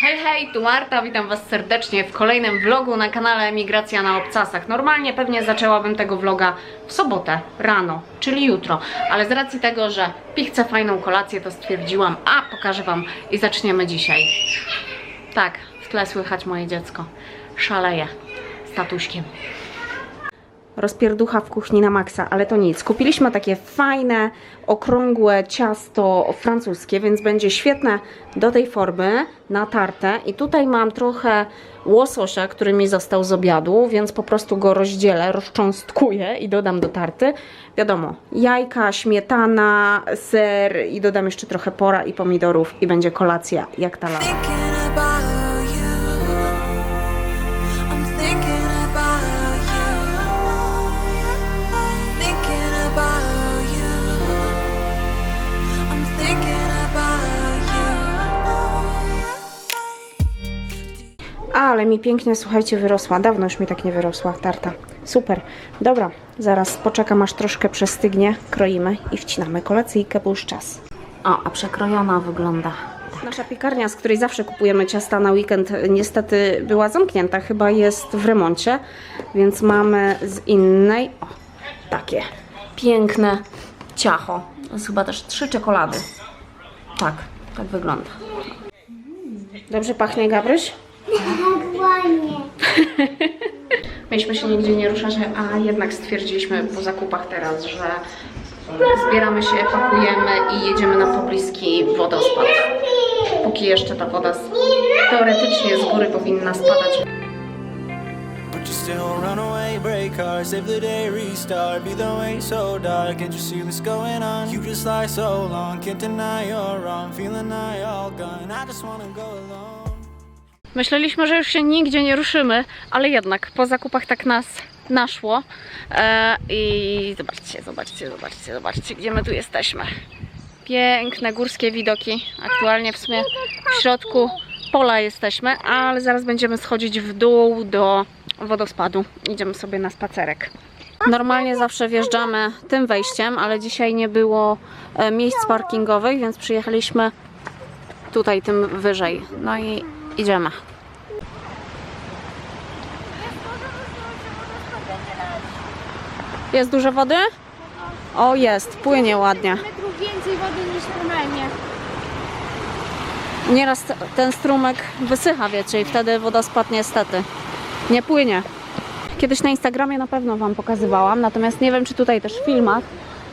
Hej, hej, tu Marta, witam Was serdecznie w kolejnym vlogu na kanale Emigracja na Obcasach. Normalnie pewnie zaczęłabym tego vloga w sobotę, rano, czyli jutro, ale z racji tego, że pichcę fajną kolację, to stwierdziłam, a pokażę Wam i zaczniemy dzisiaj. Tak, w tle słychać moje dziecko. Szaleje z tatuśkiem rozpierducha w kuchni na maksa, ale to nic. Kupiliśmy takie fajne, okrągłe ciasto francuskie, więc będzie świetne do tej formy, natarte. I tutaj mam trochę łososia, który mi został z obiadu, więc po prostu go rozdzielę, rozcząstkuję i dodam do tarty. Wiadomo, jajka, śmietana, ser i dodam jeszcze trochę pora i pomidorów i będzie kolacja jak ta lata. Ale mi pięknie, słuchajcie, wyrosła. Dawno już mi tak nie wyrosła tarta. Super. Dobra, zaraz poczekam aż troszkę przestygnie, kroimy i wcinamy kolacyjkę, bo już czas. O, a przekrojona wygląda. Tak. Nasza piekarnia, z której zawsze kupujemy ciasta na weekend, niestety była zamknięta, chyba jest w remoncie, więc mamy z innej, o, takie piękne ciacho. To jest chyba też trzy czekolady. Tak, tak wygląda. Dobrze pachnie, Gabryś? Mieliśmy się nigdzie nie ruszać, a jednak stwierdziliśmy po zakupach teraz, że zbieramy się, pakujemy i jedziemy na pobliski wodospad. Póki jeszcze ta woda teoretycznie z góry powinna spadać. Break save the day, restart. Be the way so dark, can't you see what's going on? You just lie so long, can't deny you're wrong. Feeling I all gone, I just wanna go alone. Myśleliśmy, że już się nigdzie nie ruszymy, ale jednak po zakupach tak nas naszło. E, I zobaczcie, zobaczcie, zobaczcie, zobaczcie, gdzie my tu jesteśmy. Piękne górskie widoki. Aktualnie w sumie w środku pola jesteśmy, ale zaraz będziemy schodzić w dół do wodospadu. Idziemy sobie na spacerek. Normalnie zawsze wjeżdżamy tym wejściem, ale dzisiaj nie było e, miejsc parkingowych, więc przyjechaliśmy tutaj tym wyżej. No i idziemy. Jest dużo wody? O, jest, płynie ładnie. metrów więcej wody niż normalnie. Nieraz ten strumyk wysycha, wiecie, i wtedy wodospad niestety nie płynie. Kiedyś na Instagramie na pewno Wam pokazywałam, natomiast nie wiem, czy tutaj też w filmach.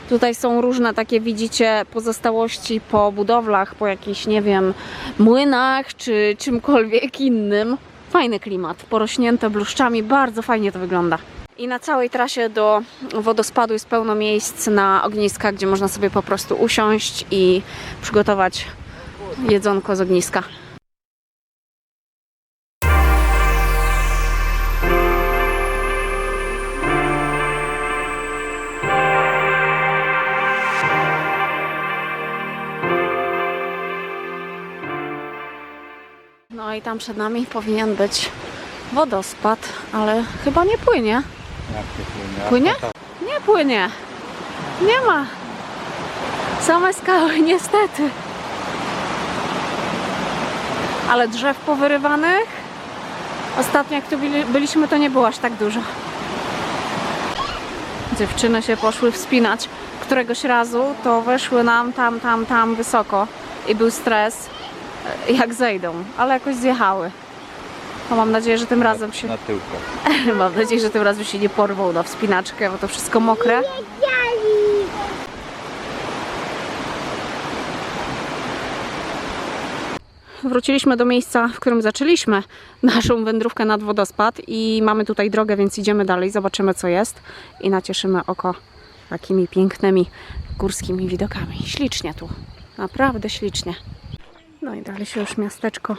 Tutaj są różne takie, widzicie, pozostałości po budowlach, po jakichś, nie wiem, młynach czy czymkolwiek innym. Fajny klimat, porośnięte bluszczami, bardzo fajnie to wygląda. I na całej trasie do wodospadu jest pełno miejsc na ogniska, gdzie można sobie po prostu usiąść i przygotować jedzonko z ogniska. No i tam przed nami powinien być wodospad, ale chyba nie płynie. Płynie? Nie płynie. Nie ma. Same skały, niestety. Ale drzew powyrywanych? Ostatnio jak tu byli, byliśmy, to nie było aż tak dużo. Dziewczyny się poszły wspinać. Któregoś razu to weszły nam tam, tam, tam wysoko i był stres, jak zejdą, ale jakoś zjechały. To mam nadzieję, że tym razem się... na tyłku. Mam nadzieję, że tym razem się nie porwą na wspinaczkę, bo to wszystko mokre. Wróciliśmy do miejsca, w którym zaczęliśmy naszą wędrówkę nad wodospad i mamy tutaj drogę, więc idziemy dalej, zobaczymy co jest i nacieszymy oko takimi pięknymi górskimi widokami. Ślicznie tu, naprawdę ślicznie. No i dalej się już miasteczko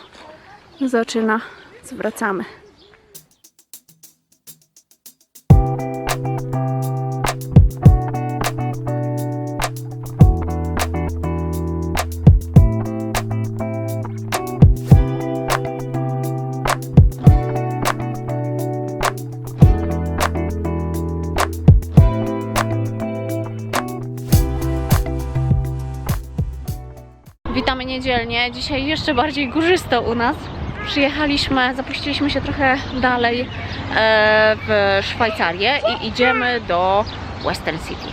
zaczyna, zwracamy. Dzisiaj jeszcze bardziej górzysto u nas. Przyjechaliśmy, zapuściliśmy się trochę dalej e, w Szwajcarię i idziemy do Western City.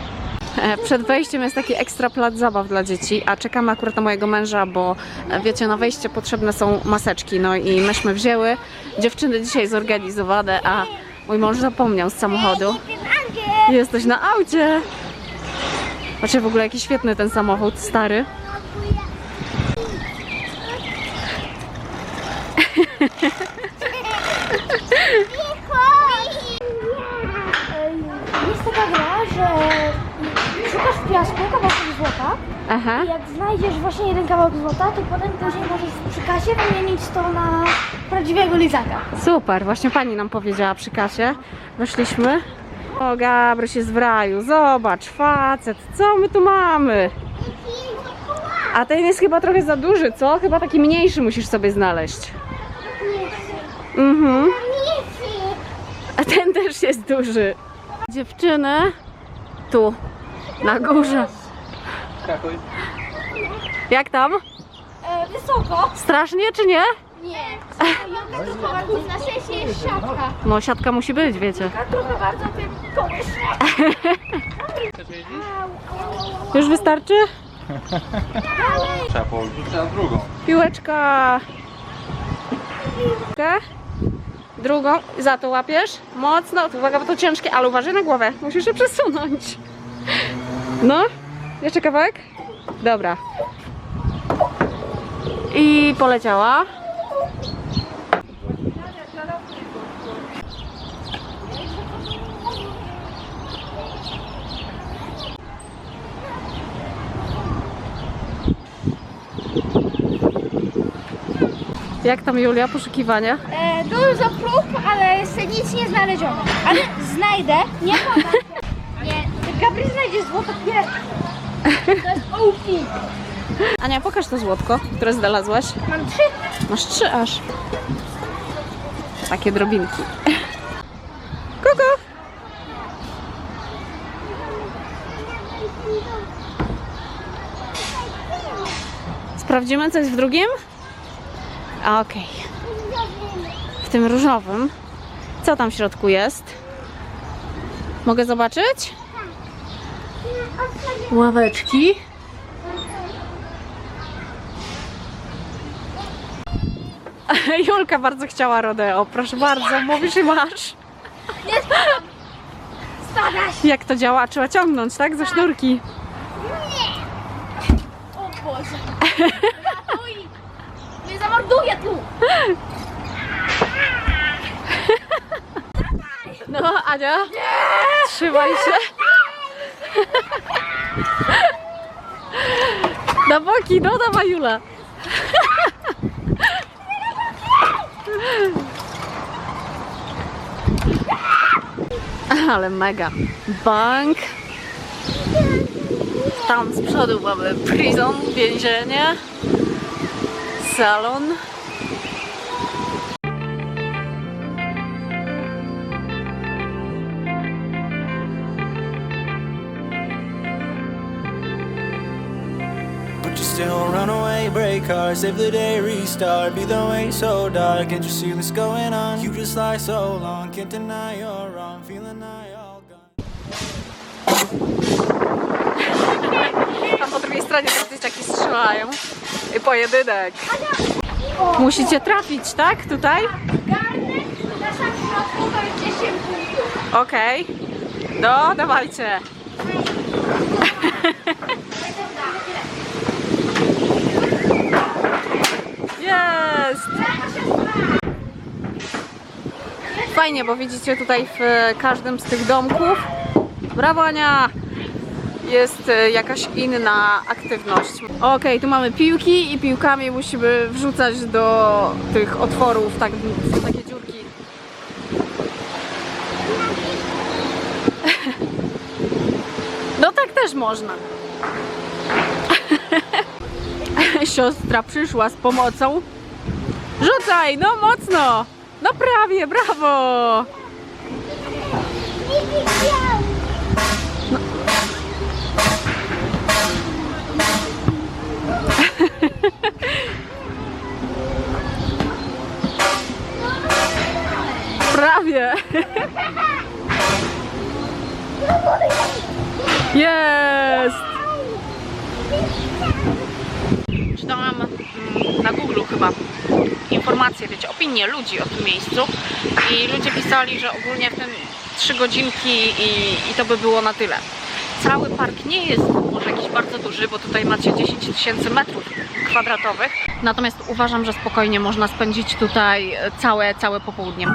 E, Przed wejściem jest taki ekstra plac zabaw dla dzieci, a czekamy akurat na mojego męża, bo e, wiecie, na wejście potrzebne są maseczki, no i myśmy wzięły. Dziewczyny dzisiaj zorganizowane, a mój mąż zapomniał z samochodu. Jesteś na aucie! Patrzcie, w ogóle jaki świetny ten samochód, stary. Jest taka gra, że szukasz w piasku kawałek złota Aha. i jak znajdziesz właśnie jeden kawałek złota, to potem później możesz przy kasie wymienić to na prawdziwego lizaka. Super, właśnie pani nam powiedziała przy kasie. Weszliśmy. O, Gabryś jest w raju. Zobacz, facet, co my tu mamy? A ten jest chyba trochę za duży, co? Chyba taki mniejszy musisz sobie znaleźć. Mhm. A ten też jest duży. Dziewczyny, tu, na górze. Jak tam? E, wysoko? Strasznie czy nie? Nie. Jaka to chyba na szczęście jest siatka. No, siatka musi być, wiecie. A trochę bardzo tym kołysz. Już wystarczy? Trzeba położyć na drugą. Piłeczka. Piłkę. Drugą. Za to łapiesz. Mocno. Uwaga, bo to ciężkie, ale uważaj na głowę. Musisz się przesunąć. No. Jeszcze kawałek? Dobra. I poleciała. Jak tam Julia, poszukiwania? E, dużo prób, ale jeszcze nic nie znaleziono. Ale znajdę, nie podam. Nie, Gabriel znajdzie złoto pierwsze. To jest OP. Ania, pokaż to złotko, które znalazłaś. Mam trzy. Masz trzy aż. Takie drobinki. Kuku! Sprawdzimy, co jest w drugim? A, Okej. W tym różowym. Co tam w środku jest? Mogę zobaczyć? Ławeczki. Julka bardzo chciała rodeo. Proszę bardzo, mówisz i masz. Jak to działa? Trzeba ciągnąć, tak? Ze sznurki. O Boże. Zamorduję tu. No, Ania. Trzymaj się. Na boki, no dawaj Jula. Ale mega. Bank. Tam z przodu mamy prison, więzienie. Salon. But you still run away, break hearts, save the day, restart. Be the way so dark, can't you see what's going on? You just lie so long, can't deny you're wrong. Feeling I drugiej stronie te dzieciaki strzelają. I pojedynek. Musicie trafić, tak? Tutaj? Garnek na sam środku to jest 10 punktów. Okej. No, dawajcie. Jest! Fajnie, bo widzicie tutaj w każdym z tych domków. Brawo Ania! Jest e, jakaś inna aktywność. Okej, tu mamy piłki i piłkami musimy wrzucać do tych otworów, tak, takie dziurki. No tak też można. Siostra przyszła z pomocą. Rzucaj, no mocno. No prawie, brawo. Prawie! Jest! Czytałam mm, na Google chyba informacje, wiecie, opinie ludzi o tym miejscu i ludzie pisali, że ogólnie w tym 3 godzinki i, i to by było na tyle. Cały park nie jest może jakiś bardzo duży, bo tutaj macie 10 tysięcy metrów kwadratowych. Natomiast uważam, że spokojnie można spędzić tutaj całe, całe popołudnie.